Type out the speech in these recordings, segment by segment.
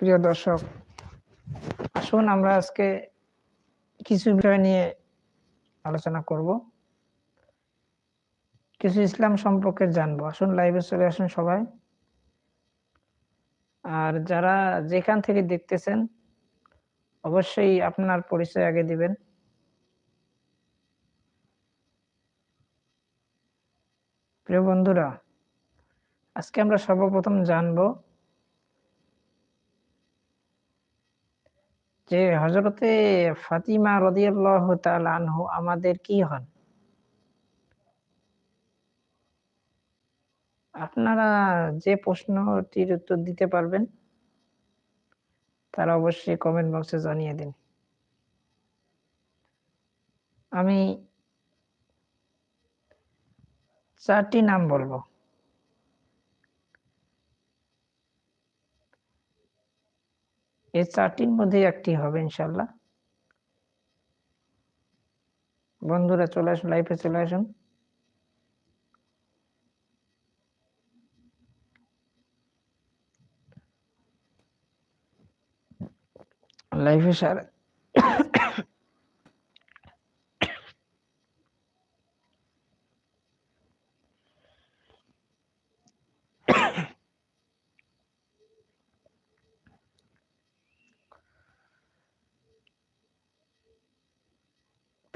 প্রিয় দর্শক, আসুন আমরা আজকে কিছু বিষয় নিয়ে আলোচনা করব। কিছু ইসলাম সম্পর্কে জানব। আসুন লাইভে চলে আসুন সবাই। আর যারা যেখান থেকে দেখতেছেন, অবশ্যই আপনার পরিচয় আগে দিবেন। প্রিয় বন্ধুরা, আজকে আমরা সর্বপ্রথম জানব যে হজরতে ফাতিমা রদিয়াল্লাহ আনহু আমাদের কি হন? আপনারা যে প্রশ্নটির উত্তর দিতে পারবেন, তারা অবশ্যই কমেন্ট বক্সে জানিয়ে দিন। আমি চারটি নাম বলব। এই চারটির মধ্যে একটি হবে ইনশাল্লাহ। বন্ধুরা, চলে আসুন লাইফে চলে আসুন। লাইফে সারা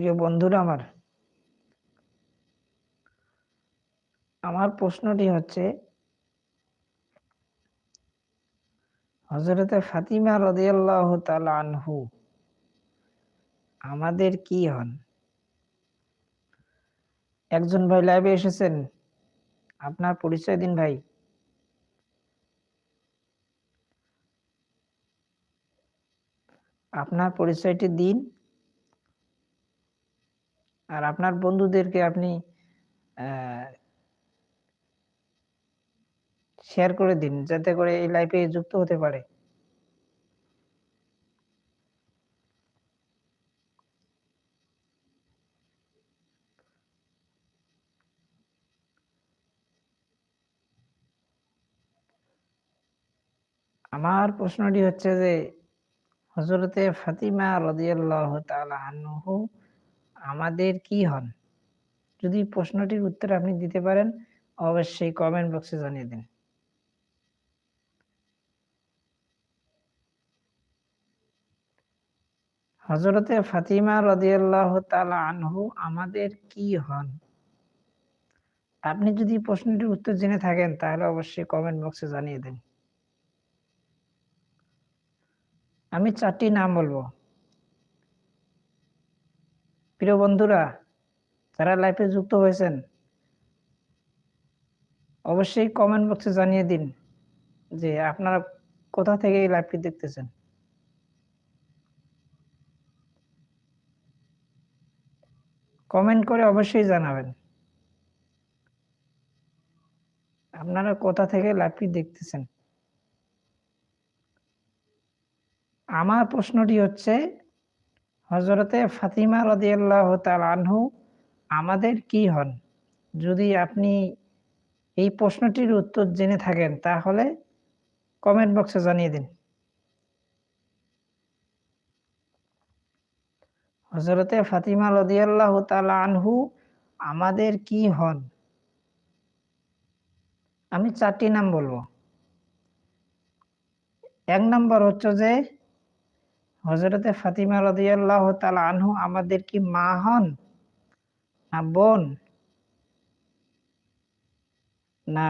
প্রিয় বন্ধুরা আমার আমার প্রশ্নটি হচ্ছে হজরতে ফাতিমা রদিয়াল্লাহ আনহু আমাদের কি হন? একজন ভাই লাইভে এসেছেন, আপনার পরিচয় দিন ভাই। আপনার পরিচয়টি দিন। আর আপনার বন্ধুদেরকে আপনি শেয়ার করে দিন যাতে করে এই লাইফে যুক্ত হতে পারে। আমার প্রশ্নটি হচ্ছে যে হজরতে ফাতিমা রদিয়াল্লাহ তাআলা আনহু আমাদের কি হন? যদি প্রশ্নটির উত্তর আপনি দিতে পারেন, অবশ্যই কমেন্ট বক্সে জানিয়ে দিন। হজরতে ফাতিমা রদিয়াল্লাহ তালা আনহু, আমাদের কি হন? আপনি যদি প্রশ্নটির উত্তর জেনে থাকেন, তাহলে অবশ্যই কমেন্ট বক্সে জানিয়ে দিন। আমি চারটি নাম বলব। প্রিয় বন্ধুরা, যারা লাইফে যুক্ত হয়েছেন, অবশ্যই কমেন্ট বক্সে জানিয়ে দিন যে আপনারা কোথা থেকে এই লাইভটি দেখতেছেন। কমেন্ট করে অবশ্যই জানাবেন। আপনারা কোথা থেকে লাইভটি দেখতেছেন? আমার প্রশ্নটি হচ্ছে হজরতে ফাতিমা রদিয়াল্লাহ আনহু আমাদের কি হন? যদি আপনি এই প্রশ্নটির উত্তর জেনে থাকেন, তাহলে কমেন্ট বক্সে জানিয়ে দিন। হজরতে ফাতিমা রদিয়াল্লাহ আনহু আমাদের কি হন? আমি চারটি নাম বলব। এক নম্বর হচ্ছে যে হজরতে ফাতিমা রদিয়াল্লাহ তালা আনহু আমাদের কি মা হন? না বোন? না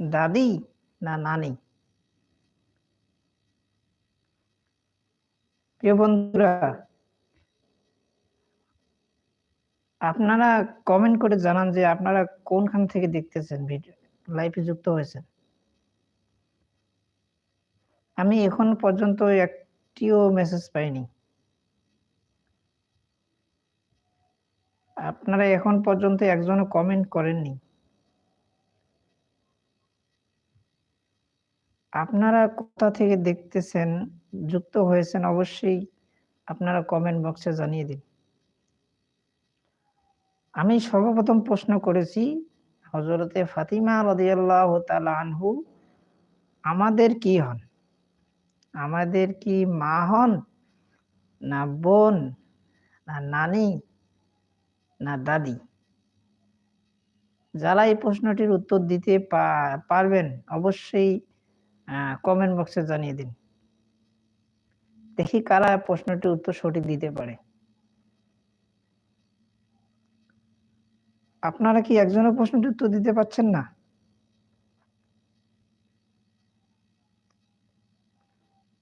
দাদি? না নানি? প্রিয় বন্ধুরা, আপনারা কমেন্ট করে জানান যে আপনারা কোনখান থেকে দেখতেছেন ভিডিও লাইভে যুক্ত হয়েছেন। আমি এখন পর্যন্ত একটিও মেসেজ পাইনি। আপনারা এখন পর্যন্ত একজনও কমেন্ট করেননি। আপনারা কোথা থেকে দেখতেছেন, যুক্ত হয়েছেন অবশ্যই আপনারা কমেন্ট বক্সে জানিয়ে দিন। আমি সর্বপ্রথম প্রশ্ন করেছি হজরতে ফাতিমা রদিয়াল্লাহ তাআলা আনহু, আমাদের কি হন? আমাদের কি মা হন? না বোন? না নানি? না দাদি? যারা এই প্রশ্নটির উত্তর দিতে পারবেন অবশ্যই কমেন্ট বক্সে জানিয়ে দিন। দেখি কারা প্রশ্নটির উত্তর সঠিক দিতে পারে। আপনারা কি একজনও প্রশ্নটির উত্তর দিতে পারছেন না?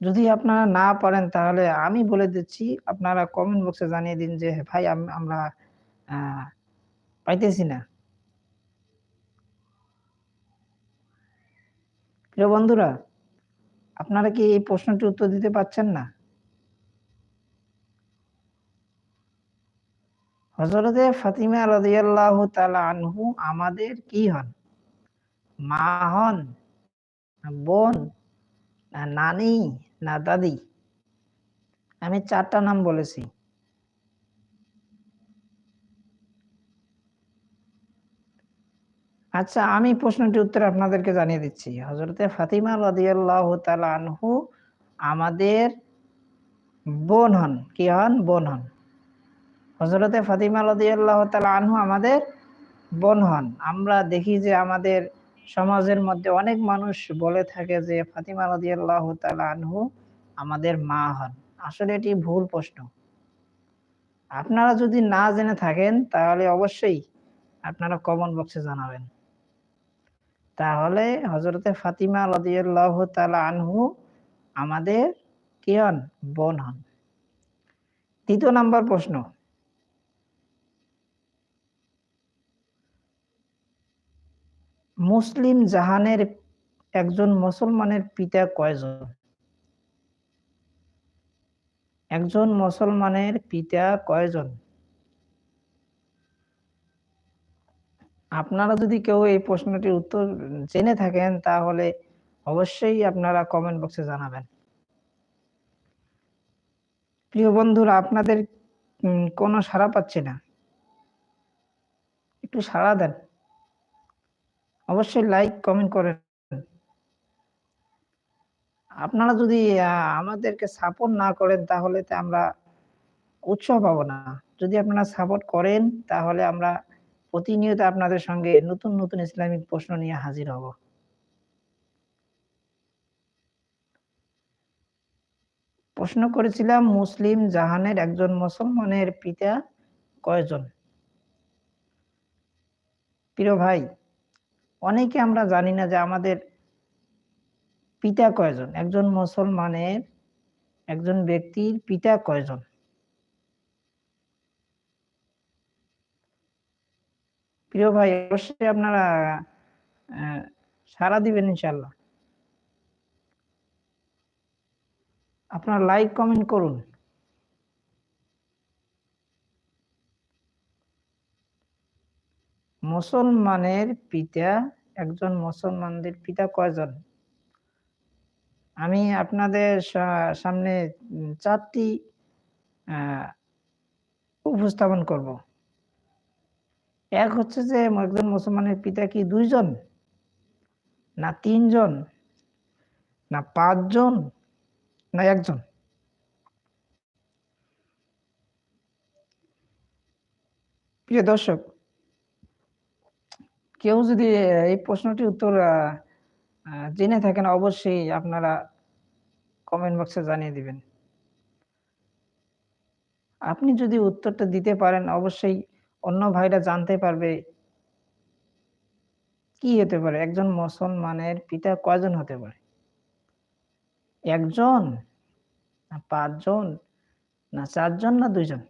যদি আপনারা না পারেন, তাহলে আমি বলে দিচ্ছি, আপনারা কমেন্ট বক্সে জানিয়ে দিন যে, ভাই আমরা পাইতেছি না। প্রিয় বন্ধুরা, আপনারা কি এই প্রশ্নটির উত্তর দিতে পারছেন না? হজরতে ফাতিমা রাদিয়াল্লাহু তাআলা আনহু আমাদের কি হন? মা হন, বোন নানি না, দাদি। আমি চারটা নাম বলেছি। আচ্ছা আমি প্রশ্নটির উত্তর আপনাদেরকে জানিয়ে দিচ্ছি। হজরতে ফাতিমা রাদিয়াল্লাহু তাআলা আনহু আমাদের বোন হন। কি হন? বোন হন। হজরতে ফাতিমা রাদিয়াল্লাহু তাআলা আনহু আমাদের বোন হন। আমরা দেখি যে আমাদের সমাজের মধ্যে অনেক মানুষ বলে থাকে যে, ফাতিমা রাদিয়াল্লাহু তাআলা আনহু আমাদের মা হন। আসলে এটি ভুল প্রশ্ন। আপনারা যদি না জেনে থাকেন, তাহলে অবশ্যই আপনারা কমেন্ট বক্সে জানাবেন। তাহলে হজরতে ফাতিমা রাদিয়াল্লাহু তাআলা আনহু আমাদের কি হন? বোন হন। দ্বিতীয় নাম্বার প্রশ্ন। মুসলিম জাহানের একজন মুসলমানের পিতা কয়জন? একজন মুসলমানের পিতা কয়জন? আপনারা যদি কেউ এই প্রশ্নটির উত্তর জেনে থাকেন, তাহলে অবশ্যই আপনারা কমেন্ট বক্সে জানাবেন। প্রিয় বন্ধুরা, আপনাদের কোনো সাড়া পাচ্ছি না। একটু সাড়া দেন। অবশ্যই লাইক কমেন্ট করেন। আপনারা যদি আমাদেরকে সাপোর্ট না করেন, তাহলে তো আমরা উৎসাহ পাবো না। যদি আপনারা সাপোর্ট করেন, তাহলে আমরা প্রতিনিয়ত আপনাদের সঙ্গে নতুন নতুন ইসলামিক প্রশ্ন নিয়ে হাজির হব। প্রশ্ন করেছিলাম, মুসলিম জাহানের একজন মুসলমানের পিতা কয়জন? প্রিয় ভাই অনেকে আমরা জানি না যে আমাদের পিতা কয়জন? একজন মুসলমানের, একজন ব্যক্তির পিতা কয়জন? প্রিয় ভাই, অবশ্যই আপনারা সাড়া দিবেন ইনশাল্লাহ আপনারা লাইক কমেন্ট করুন। মুসলমানের পিতা, একজন মুসলমানদের পিতা কয়জন? আমি আপনাদের সামনে চারটি উপস্থাপন করব। এক হচ্ছে যে, একজন মুসলমানের পিতা কি দুইজন? না তিনজন? না পাঁচজন? না একজন? প্রিয় দর্শক কেউ যদি এই প্রশ্নটির উত্তর জেনে থাকেন, অবশ্যই আপনারা কমেন্ট বক্সে জানিয়ে দিবেন। আপনি যদি উত্তরটা দিতে পারেন, অবশ্যই অন্য ভাইরা জানতে পারবে কি হতে পারে। একজন মুসলমানের পিতা কয়জন হতে পারে? একজন না পাঁচজন না চারজন না দুইজন?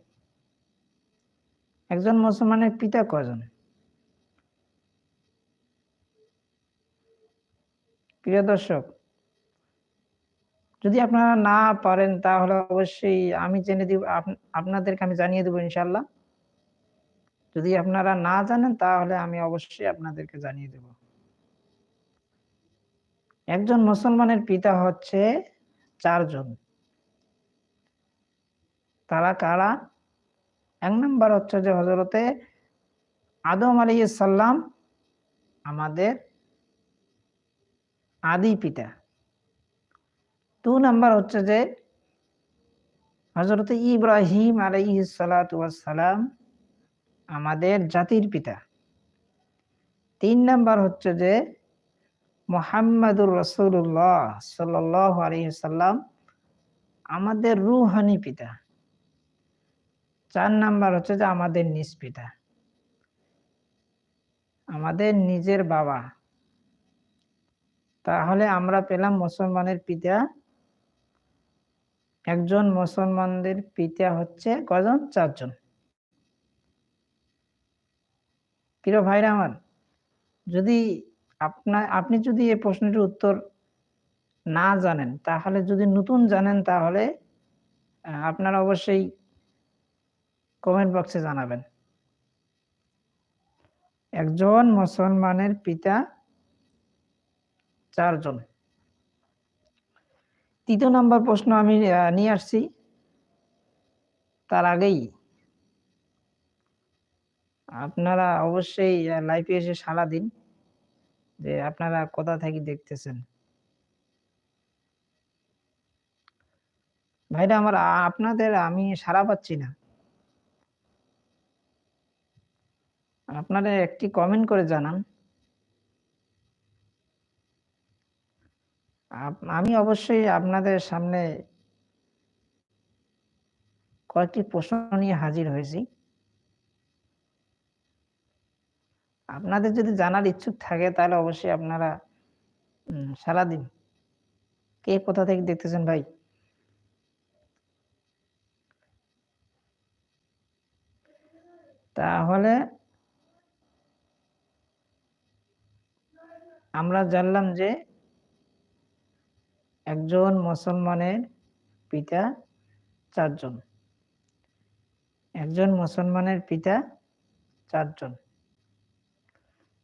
একজন মুসলমানের পিতা কয়জন? প্রিয় দর্শক, যদি আপনারা না পারেন তাহলে অবশ্যই আমি জেনে দিব আপনাদেরকে আমি জানিয়ে দেবো ইনশাল্লাহ যদি আপনারা না জানেন তাহলে আমি অবশ্যই আপনাদেরকে জানিয়ে দেব। একজন মুসলমানের পিতা হচ্ছে চারজন। তারা কারা? এক নম্বর হচ্ছে যে হজরতে আদম আলাইসাল্লাম আমাদের আদি পিতা। দু নাম্বার হচ্ছে যে হজরত ইব্রাহিম আলাইসালাম আমাদের জাতির পিতা। তিন নাম্বার হচ্ছে যে, মোহাম্মদুর রসুল্লাহ সাল্লাহ আলহিসাল্লাম আমাদের রুহানি পিতা। চার নাম্বার হচ্ছে যে, আমাদের নিজ পিতা। আমাদের নিজের বাবা তাহলে আমরা পেলাম মুসলমানের পিতা। একজন মুসলমানদের পিতা হচ্ছে কজন? চারজন। প্রিয় ভাইরা আমার, যদি আপনার আপনি যদি এই প্রশ্নটির উত্তর না জানেন, তাহলে যদি নতুন জানেন, তাহলে আপনারা অবশ্যই কমেন্ট বক্সে জানাবেন। একজন মুসলমানের পিতা চারজন। তৃতীয় নাম্বার প্রশ্ন আমি নিয়ে আসছি। তার আগেই আপনারা অবশ্যই লাইভে এসে সাড়া দিন যে আপনারা কোথা থেকে দেখতেছেন। ভাইরা, আমার আপনাদের আমি সারা পাচ্ছি না। আপনারা একটি কমেন্ট করে জানান। আমি অবশ্যই আপনাদের সামনে কয়েকটি প্রশ্ন নিয়ে হাজির হয়েছি। আপনাদের যদি জানার ইচ্ছুক থাকে, তাহলে অবশ্যই আপনারা সারাদিন কে কোথা থেকে দেখতেছেন ভাই? তাহলে আমরা জানলাম যে একজন মুসলমানের পিতা, চারজন। একজন মুসলমানের পিতা, চারজন।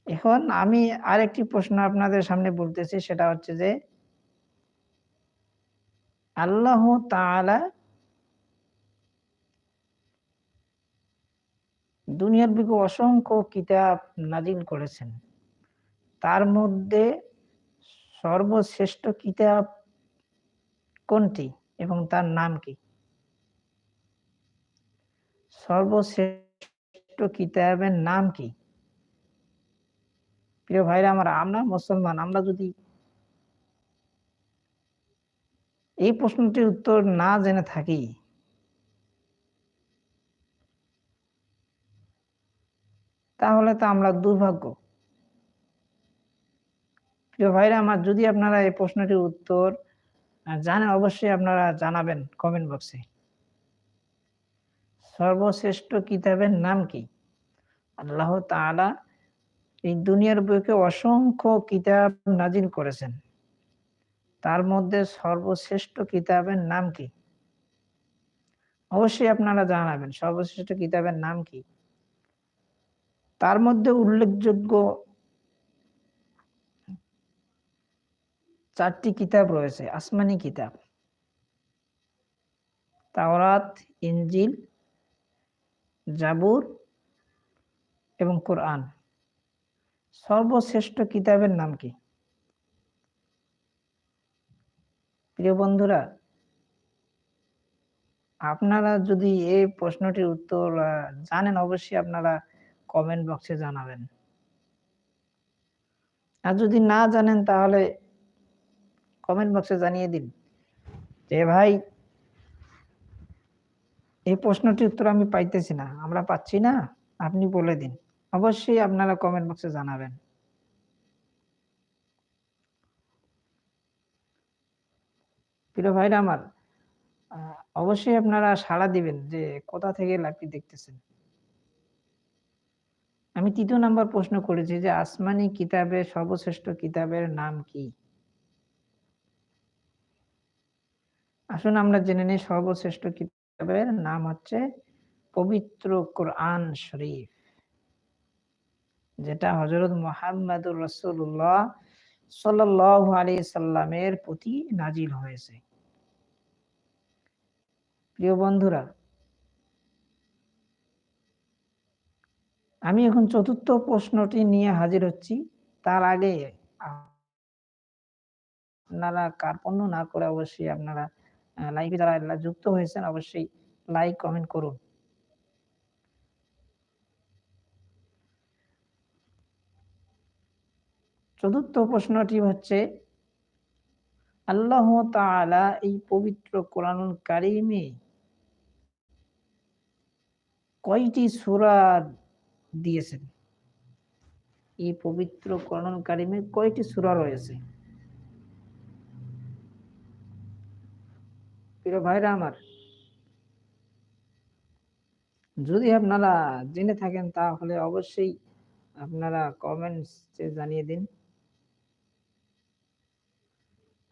এখন আমি আরেকটি প্রশ্ন আপনাদের সামনে বলতেছি, সেটা হচ্ছে যে, আল্লাহ তাআলা দুনিয়ার বিকে অসংখ্য কিতাব নাজিল করেছেন। তার মধ্যে সর্বশ্রেষ্ঠ কিতাব কোনটি এবং তার নাম কি? সর্বশ্রেষ্ঠ কিতাবের নাম কি? প্রিয় ভাইরা, আমরা আমরা মুসলমান, আমরা যদি এই প্রশ্নটির উত্তর না জেনে থাকি, তাহলে তো আমরা দুর্ভাগ্য। প্রিয় ভাইরা, আমার যদি আপনারা এই প্রশ্নটির উত্তর জানেন, অবশ্যই আপনারা জানাবেন কমেন্ট বক্সে সর্বশ্রেষ্ঠ কিতাবের নাম কি? আল্লাহ তাআলা এই দুনিয়ার বইকে অসংখ্য কিতাব নাজিল করেছেন। তার মধ্যে সর্বশ্রেষ্ঠ কিতাবের নাম কি? অবশ্যই আপনারা জানাবেন সর্বশ্রেষ্ঠ কিতাবের নাম কি? তার মধ্যে উল্লেখযোগ্য চারটি কিতাব রয়েছে, আসমানি কিতাব। তাওরাত ইঞ্জিল জাবুর এবং কোরআন। সর্বশ্রেষ্ঠ কিতাবের নাম কি? প্রিয় বন্ধুরা, আপনারা যদি এই প্রশ্নটির উত্তর জানেন, অবশ্যই আপনারা কমেন্ট বক্সে জানাবেন। আর যদি না জানেন, তাহলে কমেন্ট বক্সে জানিয়ে দিন যে, ভাই, এই প্রশ্নটির উত্তর আমি পাইতেছি না, আমরা পাচ্ছি না, আপনি বলে দিন। অবশ্যই আপনারা কমেন্ট বক্সে জানাবেন। প্রিয় ভাইরা আমার অবশ্যই আপনারা সাড়া দিবেন যে, কোথা থেকে লাইভটি দেখতেছেন? আমি তৃতীয় নাম্বার প্রশ্ন করেছি যে, আসমানি কিতাবের সর্বশ্রেষ্ঠ কিতাবের নাম কি? আসুন আমরা জেনে নিই সর্বশ্রেষ্ঠ কিতাবের নাম হচ্ছে পবিত্র কোরআন শরীফ, যেটা হজরত মোহাম্মদুর রসুল্লাহ সাল্লাহ আলী সাল্লামের প্রতি নাজিল হয়েছে। প্রিয় বন্ধুরা, আমি এখন চতুর্থ প্রশ্নটি নিয়ে হাজির হচ্ছি। তার আগে আপনারা কার্পণ্য না করে অবশ্যই আপনারা লাইভে যারা যুক্ত হয়েছেন অবশ্যই লাইক কমেন্ট করুন। চতুর্থ প্রশ্নটি হচ্ছে, আল্লাহ তাআলা এই পবিত্র কোরআনুল কারিমে কয়টি সূরা দিয়েছেন? এই পবিত্র কোরআনুল কারিমে কয়টি সূরা রয়েছে? প্রিয় ভাইরা আমার, যদি আপনারা জেনে থাকেন তাহলে অবশ্যই আপনারা কমেন্টসে জানিয়ে দিন।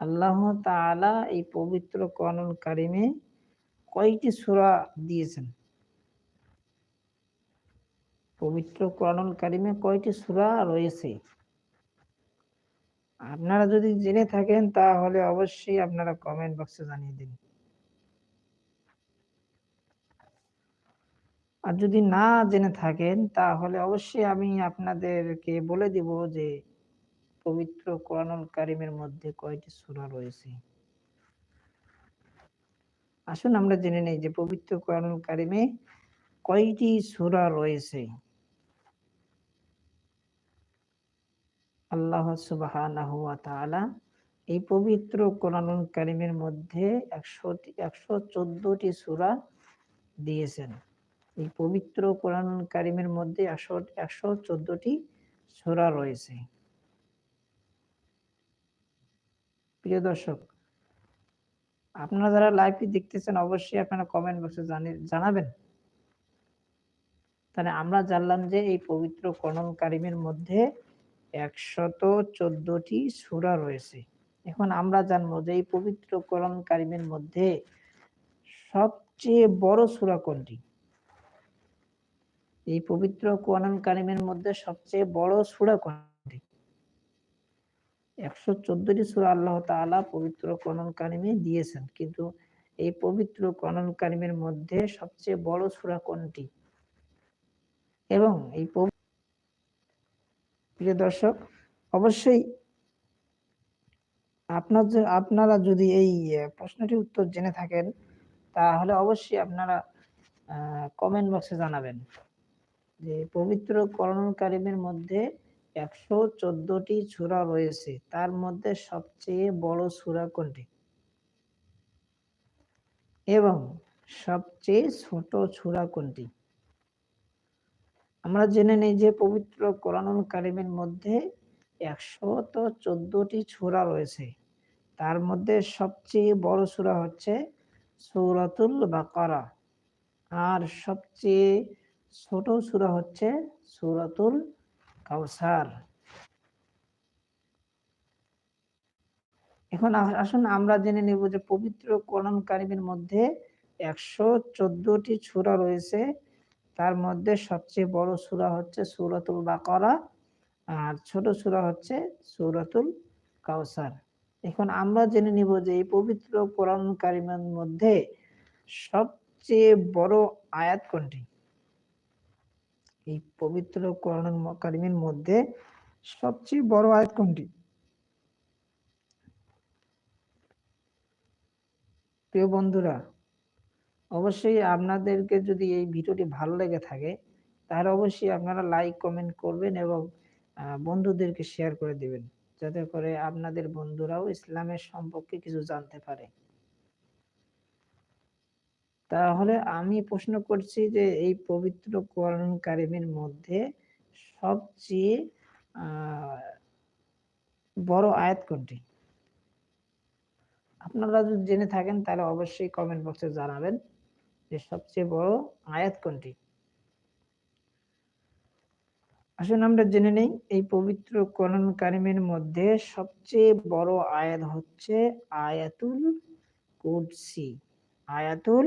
আল্লাহ তাআলা এই পবিত্র কোরআনুল কারিমে কয়টি সূরা দিয়েছেন? পবিত্র কোরআনুল কারিমে কয়টি সূরা রয়েছে? আপনারা যদি জেনে থাকেন তাহলে অবশ্যই আপনারা কমেন্ট বক্সে জানিয়ে দিন। আর যদি না জেনে থাকেন, তাহলে অবশ্যই আমি আপনাদেরকে বলে দিব যে পবিত্র কোরআনুল কারিমের মধ্যে কয়টি সূরা রয়েছে। আসুন আমরা জেনে নেই যে পবিত্র কোরআনুল কারিমে কয়টি সূরা রয়েছে। আল্লাহ তাআলা এই পবিত্র কোরআনুল কারিমের মধ্যে একশো একশো চোদ্দটি সূরা দিয়েছেন। এই পবিত্র কোরআন কারিমের মধ্যে একশো একশো চোদ্দটি সোরা রয়েছে। প্রিয় দর্শক, আপনারা যারা লাইভটি দেখতেছেন, অবশ্যই আপনারা কমেন্ট বক্সে জানাবেন। তাহলে আমরা জানলাম যে এই পবিত্র কোরআন কারিমের মধ্যে একশত চোদ্দটি সুরা রয়েছে। এখন আমরা জানব যে এই পবিত্র কোরআন কারিমের মধ্যে সবচেয়ে বড় সুরা কোনটি? এই পবিত্র কোরআন কারিমের মধ্যে সবচেয়ে বড় সূরা কোনটি? একশো চোদ্দটি সূরা আল্লাহ তাআলা পবিত্র কোরআন কারিমে দিয়েছেন, কিন্তু এই পবিত্র কোরআন কারিমের মধ্যে সবচেয়ে বড় সূরা কোনটি? এবং এই প্রিয় দর্শক, অবশ্যই আপনার আপনারা যদি এই প্রশ্নটির উত্তর জেনে থাকেন, তাহলে অবশ্যই আপনারা কমেন্ট বক্সে জানাবেন। যে পবিত্র করণ কারিমের মধ্যে একশো চোদ্দটি সুরা রয়েছে, তার মধ্যে সবচেয়ে বড় সুরা কোনটি? এবং সবচেয়ে ছোট সুরা কোনটি? আমরা জেনে নেই যে পবিত্র কোরআনুল কারিমের মধ্যে একশো তো চোদ্দটি সুরা রয়েছে, তার মধ্যে সবচেয়ে বড় সুরা হচ্ছে সৌরাতুল বাকারা। আর সবচেয়ে ছোট সুরা হচ্ছে সুরাতুল কাউসার এখন আসুন আমরা জেনে নেব যে পবিত্র কোরআন কারিমের মধ্যে একশো চোদ্দটি সুরা রয়েছে। তার মধ্যে সবচেয়ে বড় সুরা হচ্ছে সুরাতুল বাকরা আর ছোট সুরা হচ্ছে সুরাতুল কাউসার এখন আমরা জেনে নিব যে এই পবিত্র কোরআন কারিমের মধ্যে সবচেয়ে বড় আয়াত কোনটি? এই পবিত্র কোরআন কারিমের মধ্যে সবচেয়ে বড় আয়াত কোনটি? প্রিয় বন্ধুরা, অবশ্যই আপনাদেরকে যদি এই ভিডিওটি ভালো লেগে থাকে, তাহলে অবশ্যই আপনারা লাইক, কমেন্ট করবেন এবং বন্ধুদেরকে শেয়ার করে দিবেন, যাতে করে আপনাদের বন্ধুরাও ইসলামের সম্পর্কে কিছু জানতে পারে। তাহলে আমি প্রশ্ন করছি যে এই পবিত্র কোরআন কারিমের মধ্যে সবচেয়ে বড় আয়াত কোনটি? আপনারা যদি জেনে থাকেন তাহলে অবশ্যই কমেন্ট বক্সে জানাবেন যে সবচেয়ে বড় আয়াত কোনটি। আসুন আমরা জেনে নেই, এই পবিত্র কোরআন কারিমের মধ্যে সবচেয়ে বড় আয়াত হচ্ছে আয়াতুল কুরসি। আয়াতুল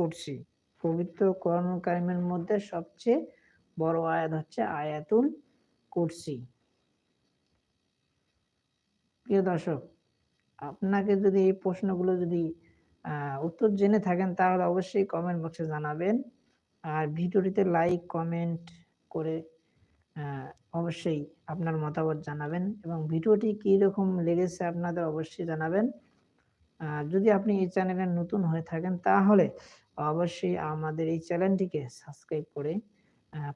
কুরসি পবিত্র কারিমের মধ্যে সবচেয়ে বড় আয়াত হচ্ছে আয়াতুল কুরসি। প্রিয় দর্শক, আপনাকে যদি এই প্রশ্নগুলো যদি উত্তর জেনে থাকেন, তাহলে অবশ্যই কমেন্ট বক্সে জানাবেন। আর ভিডিওটিতে লাইক কমেন্ট করে অবশ্যই আপনার মতামত জানাবেন এবং ভিডিওটি কী রকম লেগেছে আপনাদের অবশ্যই জানাবেন। যদি আপনি এই চ্যানেলে নতুন হয়ে থাকেন, তাহলে অবশ্যই আমাদের এই চ্যানেলটিকে সাবস্ক্রাইব করে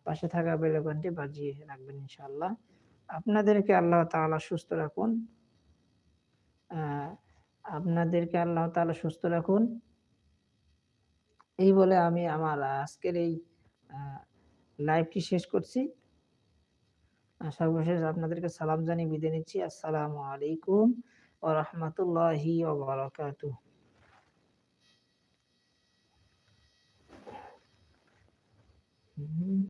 পাশে থাকা বেলকনটি বাজিয়ে রাখবেন ইনশাআল্লাহ। আপনাদেরকে আল্লাহ তাআলা সুস্থ রাখুন। আপনাদেরকে আল্লাহ তাআলা সুস্থ রাখুন। এই বলে আমি আমার আজকের এই লাইভটি শেষ করছি। সর্বশেষ আপনাদেরকে সালাম জানিয়ে বিদায় নিচ্ছি। আসসালামু আলাইকুম। ওয়া রাহমাতুল্লাহি ওয়া বারাকাতুহু হুম